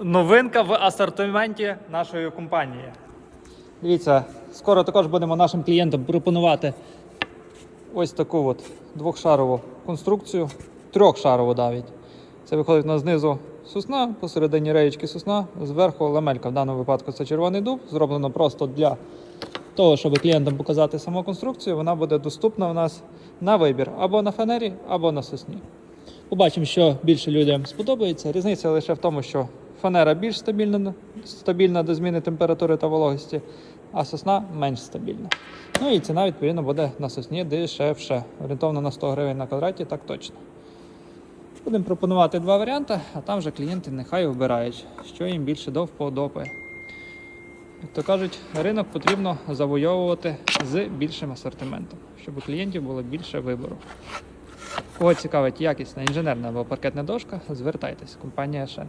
новинка в асортименті нашої компанії. Дивіться, скоро також будемо нашим клієнтам пропонувати ось таку от двохшарову конструкцію, трьохшарову навіть. Це виходить у нас знизу сосна, посередині реєчки сосна, зверху ламелька. В даному випадку це червоний дуб, зроблено просто для того, щоб клієнтам показати саму конструкцію. Вона буде доступна у нас на вибір або на фанері, або на сосні. Побачимо, що більше людям сподобається. Різниця лише в тому, що фанера більш стабільна, стабільна до зміни температури та вологості, а сосна менш стабільна. Ну і ціна, відповідно, буде на сосні дешевше. Орієнтовно на 100 гривень на квадраті, так точно. Будемо пропонувати два варіанти, а там вже клієнти нехай обирають, що їм більше до вподоби. Як то кажуть, ринок потрібно завойовувати з більшим асортиментом, щоб у клієнтів було більше вибору. Кого цікавить якісна інженерна або паркетна дошка, звертайтесь, компанія Шен.